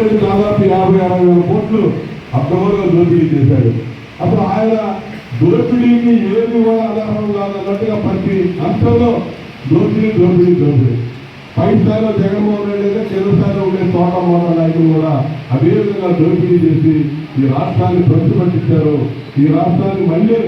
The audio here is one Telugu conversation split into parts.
రెడ్డి దాదాపు యాభై అరవై వేల కోట్లు అక్రమంగా దోపిడీ చేశాడు. అసలు ఆయన దోపిడీకి ఏది కూడా ఆధారం కాదన్నట్టుగా ప్రతి అంశంలో దోపిడీ దోపిడీ దోపిడీ. పై స్థాయిలో జగన్మోహన్ రెడ్డి అయితే కేంద్ర స్థాయిలో ఉండే తోటమోహన్ మోట నాయకులు కూడా అదే విధంగా దోపిడీ చేసి ఈ రాష్ట్రాన్ని ప్రతిపట్టించారు ఈ రాష్ట్రాన్ని మళ్ళీ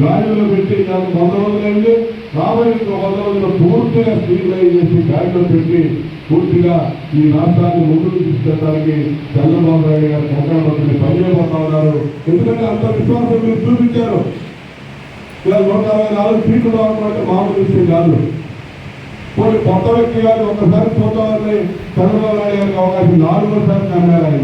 గాలిలో పెట్టి దాన్ని వంద రోజులైంది రాబోయే ఇంకో వంద రోజులు పూర్తిగా స్ట్రీట్లైన్ చేసి గాలిలో పెట్టి పూర్తిగా ఈ రాష్ట్రాన్ని ముందుకు తీసుకెళ్ళడానికి చంద్రబాబు నాయుడు గారు కంకణపత్రిని పనిచేయబోతా ఉన్నారు ఎందుకంటే అంత విశ్వాసం మీరు చూపించారు. ఇలా నూట అరవై నాలుగు సీట్లు రావడం మామూలు విషయం కాదు. కొన్ని కొత్త వ్యక్తి గారు ఒకసారి చూద్దామని చంద్రబాబు నాయుడు గారికి అవకాశం నాలుగోసారి నమ్మారు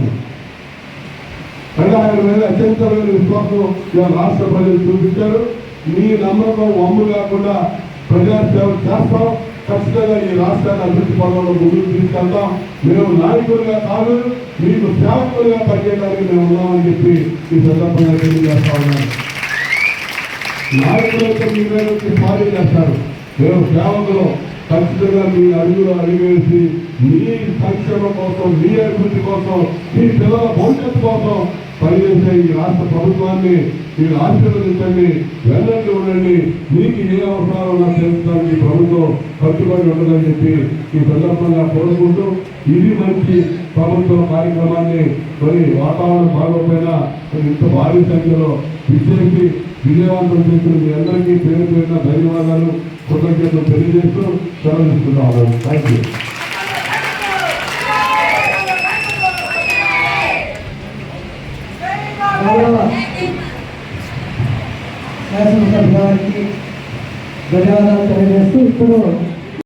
ఆయన అంటే ఆయన మీద అత్యంతమైన విశ్వాసం ఇలా రాష్ట్ర ప్రజలు చూపించారు. మీ నమ్మకం వమ్ము కాకుండా ప్రజాసేవ చేస్తాం. ఖచ్చితంగా ఈ రాష్ట్రాన్ని అభివృద్ధి పదంలో ముందుకు తీసుకెళ్తాం. మేము నాయకులుగా కాదు మీకు సేవకులుగా పనిచేయడానికి మేము ఉన్నామని చెప్పి ఈ సందర్భంగా తెలియజేస్తా ఉన్నాను. నాయకులతో మీ మీద వచ్చి చేస్తారు. మేము సేవకులు. ఖచ్చితంగా మీ అడుగులో అడిగేసి మీ సంక్షేమం కోసం మీ అభివృద్ధి కోసం మీ పిల్లల భవిష్యత్తు కోసం పనిచేసే ఈ రాష్ట్ర ప్రభుత్వాన్ని మీరు ఆశీర్వదించండి వెళ్ళండి ఉండండి. మీకు ఏ అవసరాలు నాకు తెలుసుకోవడానికి ప్రభుత్వం కట్టుబడి ఉండదని చెప్పి ఈ సందర్భంగా కోరుకుంటూ ఇది మంచి ప్రభుత్వ కార్యక్రమాన్ని మరి వాతావరణం బాగోపోయినా ఇంత భారీ సంఖ్యలో విజయకి విజయవంతం చేసిన మీ అందరికీ పేరు పేరిన ధన్యవాదాలు. కృతజ్ఞతలు తెలియజేస్తూ సెలవు తీసుకుంటాము థ్యాంక్ యూ గౌరవ శాసనసభ గారికి ధన్యవాదాలు తెలియజేస్తూ ఇప్పుడు